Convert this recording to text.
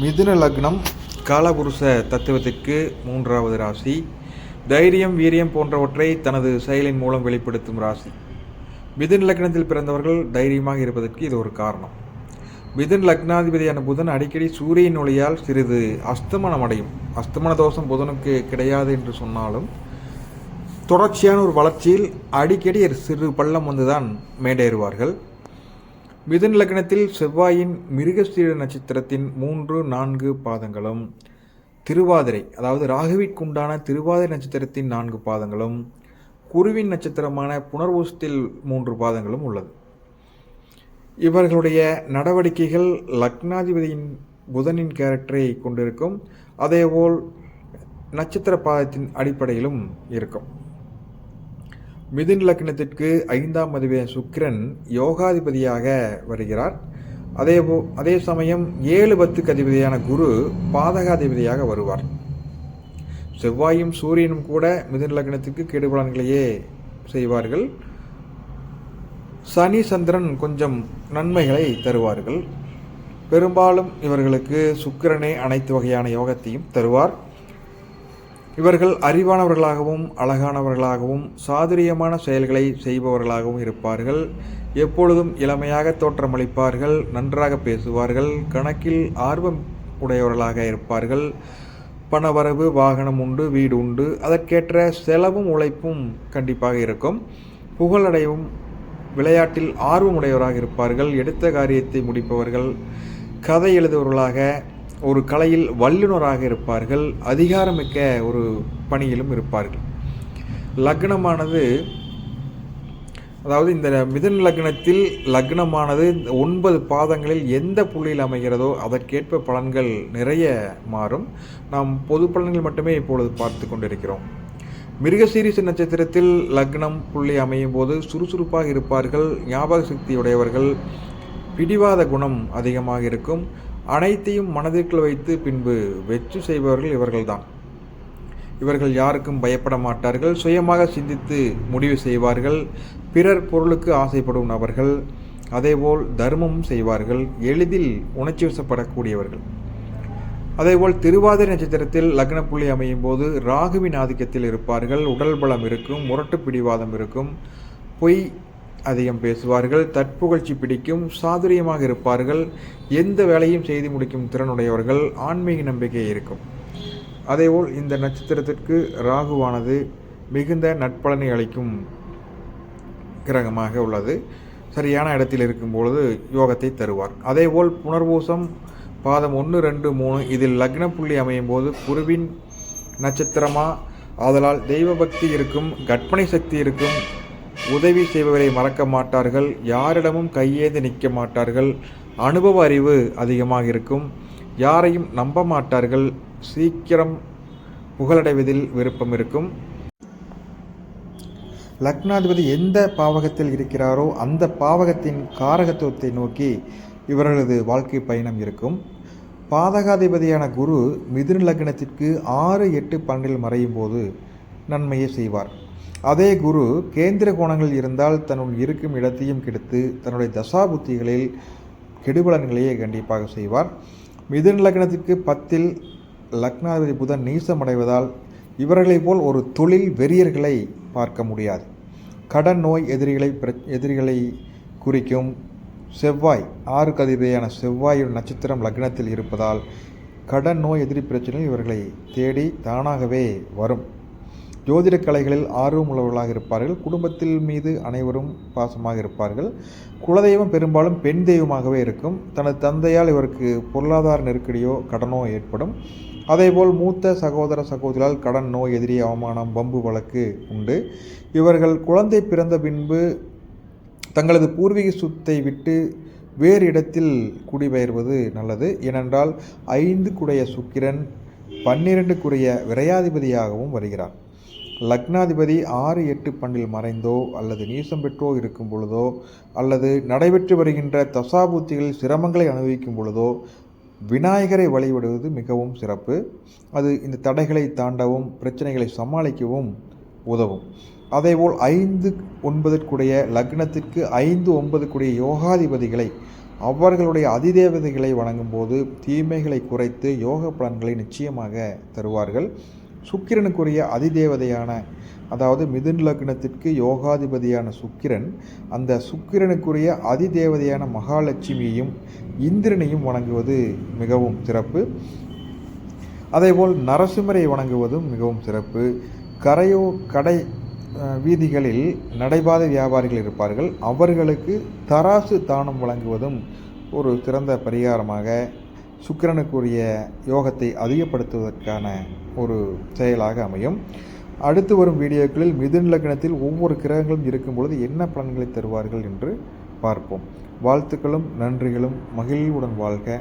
மிதுன லக்னம் காலபுருஷ தத்துவத்திற்கு மூன்றாவது ராசி. தைரியம் வீரியம் போன்றவற்றை தனது செயலின் மூலம் வெளிப்படுத்தும் ராசி. மிதுன் லக்னத்தில் பிறந்தவர்கள் தைரியமாக இருப்பதற்கு இது ஒரு காரணம். மிதுன் லக்னாதிபதியான புதன் அடிக்கடி சூரியன் ஒளியால் சிறிது அஸ்தமனம் அடையும் அஸ்தமன தோஷம் புதனுக்கு கிடையாது என்று சொன்னாலும் தொடர்ச்சியான ஒரு வளர்ச்சியில் அடிக்கடி சிறு பள்ளம் வந்துதான் மேடேறுவார்கள். மிதுன் லக்னத்தில் செவ்வாயின் மிருகஸ்தீர நட்சத்திரத்தின் மூன்று நான்கு பாதங்களும் திருவாதிரை அதாவது ராகுவிற்குண்டான திருவாதிரை நட்சத்திரத்தின் நான்கு பாதங்களும் குருவின் நட்சத்திரமான புனர்வசத்தில் மூன்று பாதங்களும் உள்ளது. இவர்களுடைய நடவடிக்கைகள் லக்னாதிபதியின் புதனின் கேரக்டரை கொண்டிருக்கும். அதேபோல் நட்சத்திர பாதத்தின் அடிப்படையிலும் இருக்கும். மிதுன் லக்னத்திற்கு ஐந்தாம் அதிபதியான சுக்கிரன் யோகாதிபதியாக வருகிறார். அதேபோ அதே சமயம் ஏழு பத்துக்கு அதிபதியான குரு பாதகாதிபதியாக வருவார். செவ்வாயும் சூரியனும் கூட மிதுன் லக்னத்துக்கு கேடுபலன்களையே செய்வார்கள். சனி சந்திரன் கொஞ்சம் நன்மைகளை தருவார்கள். பெரும்பாலும் இவர்களுக்கு சுக்கிரனே அனைத்து வகையான யோகத்தையும் தருவார். இவர்கள் அறிவானவர்களாகவும் அழகானவர்களாகவும் சாதுரியமான செயல்களை செய்பவர்களாகவும் இருப்பார்கள். எப்பொழுதும் இளமையாக தோற்றமளிப்பார்கள் நன்றாக பேசுவார்கள் கணக்கில் ஆர்வம் உடையவர்களாக இருப்பார்கள். பணவரவு வாகனம் உண்டு வீடு உண்டு அதற்கேற்ற செலவும் உழைப்பும் கண்டிப்பாக இருக்கும். புகழடையும் விளையாட்டில் ஆர்வமுடையவராக இருப்பார்கள் எடுத்த காரியத்தை முடிப்பவர்கள் கதை எழுதுபவர்களாக ஒரு கலையில் வல்லுநராக இருப்பார்கள் அதிகாரமிக்க ஒரு பணியிலும் இருப்பார்கள். லக்னமானது அதாவது இந்த மிதுன் லக்னத்தில் லக்னமானது இந்த ஒன்பது பாதங்களில் எந்த புள்ளியில் அமைகிறதோ அதற்கேற்ப பலன்கள் நிறைய மாறும். நாம் பொது பலன்கள் மட்டுமே இப்பொழுது பார்த்து கொண்டிருக்கிறோம். மிருகசீரிச நட்சத்திரத்தில் லக்னம் புள்ளி அமையும் போது சுறுசுறுப்பாக இருப்பார்கள் ஞாபக சக்தியுடையவர்கள் பிடிவாத குணம் அதிகமாக இருக்கும். அனைத்தையும் மனதிற்குள் வைத்து பின்பு வெற்றி செய்பவர்கள் இவர்கள்தான். இவர்கள் யாருக்கும் பயப்பட மாட்டார்கள். சுயமாக சிந்தித்து முடிவு செய்வார்கள். பிறர் பொருளுக்கு ஆசைப்படும் நபர்கள். அதேபோல் தர்மமும் செய்வார்கள். எளிதில் உணர்ச்சி வசப்படக்கூடியவர்கள். அதேபோல் திருவாதிரை நட்சத்திரத்தில் லக்ன புள்ளி அமையும் போது ராகுவின் ஆதிக்கத்தில் இருப்பார்கள். உடல் பலம் இருக்கும். முரட்டு பிடிவாதம் இருக்கும். பொய் அதிகம் பேசுவார்கள் தற்புகழ்ச்சி பிடிக்கும் சாதுரியமாக இருப்பார்கள் எந்த வேலையும் செய்து முடிக்கும் திறனுடையவர்கள் ஆன்மீக நம்பிக்கை இருக்கும். அதேபோல் இந்த நட்சத்திரத்திற்கு ராகுவானது மிகுந்த நட்பலனை அளிக்கும் கிரகமாக உள்ளது. சரியான இடத்தில் இருக்கும் பொழுது யோகத்தை தருவார். அதேபோல் புனர்பூசம் பாதம் ஒன்று ரெண்டு மூணு இதில் லக்ன புள்ளி அமையும் போது குருவின் நட்சத்திரமா? ஆதலால் தெய்வ பக்தி இருக்கும் கற்பனை சக்தி இருக்கும் உதவி செய்பவரை மறக்க மாட்டார்கள் யாரிடமும் கையேந்து நிற்க மாட்டார்கள். அனுபவ அறிவு அதிகமாக இருக்கும் யாரையும் நம்ப மாட்டார்கள். சீக்கிரம் புகழடைவதில் விருப்பம் இருக்கும். லக்னாதிபதி எந்த பாவகத்தில் இருக்கிறாரோ அந்த பாவகத்தின் காரகத்துவத்தை நோக்கி இவர்களது வாழ்க்கை பயணம் இருக்கும். பாதகாதிபதியான குரு மிதுன லக்னத்திற்கு ஆறு எட்டு பன்னெண்டில் மறையும் போது நன்மையை செய்வார். அதே குரு கேந்திர கோணங்கள் இருந்தால் தன்னுள் இருக்கும் இடத்தையும் கெடுத்து தன்னுடைய தசாபுத்திகளில் கெடுபலன்களையே கண்டிப்பாக செய்வார். மிதுன லக்னத்திற்கு பத்தில் லக்னாதிபதி புதன் நீசமடைவதால் இவர்களைப் போல் ஒரு தொழில் வெறியர்களை பார்க்க முடியாது. கடன் நோய் எதிரிகளை பிர- எதிரிகளை குறிக்கும் செவ்வாய் ஆறு கதிபதியான செவ்வாயின் நட்சத்திரம் லக்னத்தில் இருப்பதால் கடன் நோய் எதிரி பிரச்சனை இவர்களை தேடி தானாகவே வரும். ஜோதிட கலைகளில் ஆர்வம் உள்ளவர்களாக இருப்பார்கள். குடும்பத்தில் மீது அனைவரும் பாசமாக இருப்பார்கள். குலதெய்வம் பெரும்பாலும் பெண் தெய்வமாகவே இருக்கும். தனது தந்தையால் இவருக்கு பொருளாதார நெருக்கடியோ கடனோ ஏற்படும். அதேபோல் மூத்த சகோதர சகோதரால் கடன் நோய் எதிரி அவமானம் பம்பு வழக்கு உண்டு. இவர்கள் குழந்தை பிறந்த பின்பு தங்களது பூர்வீக சொத்தை விட்டு வேறு இடத்தில் குடிபெயர்வது நல்லது. ஏனென்றால் ஐந்து குடைய சுக்கிரன் பன்னிரண்டுக்குரிய விரையாதிபதியாகவும் வருகிறார். லக்னாதிபதி ஆறு எட்டு பன்னில் மறைந்தோ அல்லது நீசம் பெற்றோ இருக்கும் பொழுதோ அல்லது நடைபெற்று வருகின்ற தசாபுத்திகளில் சிரமங்களை அனுபவிக்கும் பொழுதோ விநாயகரை வழிபடுவது மிகவும் சிறப்பு. அது இந்த தடைகளை தாண்டவும் பிரச்சனைகளை சமாளிக்கவும் உதவும். அதேபோல் ஐந்து ஒன்பதற்குடைய லக்னத்திற்கு ஐந்து ஒன்பதுக்குடைய யோகாதிபதிகளை அவர்களுடைய அதிதேவதைகளை வணங்கும்போது தீமைகளை குறைத்து யோக பலன்களை நிச்சயமாக தருவார்கள். சுக்கிரனுக்குரிய அதிதேவதையான அதாவது மிதுன் லக்னத்திற்கு யோகாதிபதியான சுக்கிரன் அந்த சுக்கிரனுக்குரிய அதிதேவதையான மகாலட்சுமியையும் இந்திரனையும் வணங்குவது மிகவும் சிறப்பு. அதேபோல் நரசிம்மரை வணங்குவதும் மிகவும் சிறப்பு. கரையோ கடை வீதிகளில் நடைபாதை வியாபாரிகள் இருப்பார்கள். அவர்களுக்கு தராசு தானம் வழங்குவதும் ஒரு சிறந்த பரிகாரமாக சுக்கிரனுக்குரிய யோகத்தை அதிகப்படுத்துவதற்கான ஒரு செயலாக அமையும். அடுத்து வரும் வீடியோக்களில் மிதுன் லக்னத்தில் ஒவ்வொரு கிரகங்களும் இருக்கும் பொழுது என்ன பலன்களை தருவார்கள் என்று பார்ப்போம். வாழ்த்துக்களும் நன்றிகளும் மகிழ்வுடன் வாழ்க.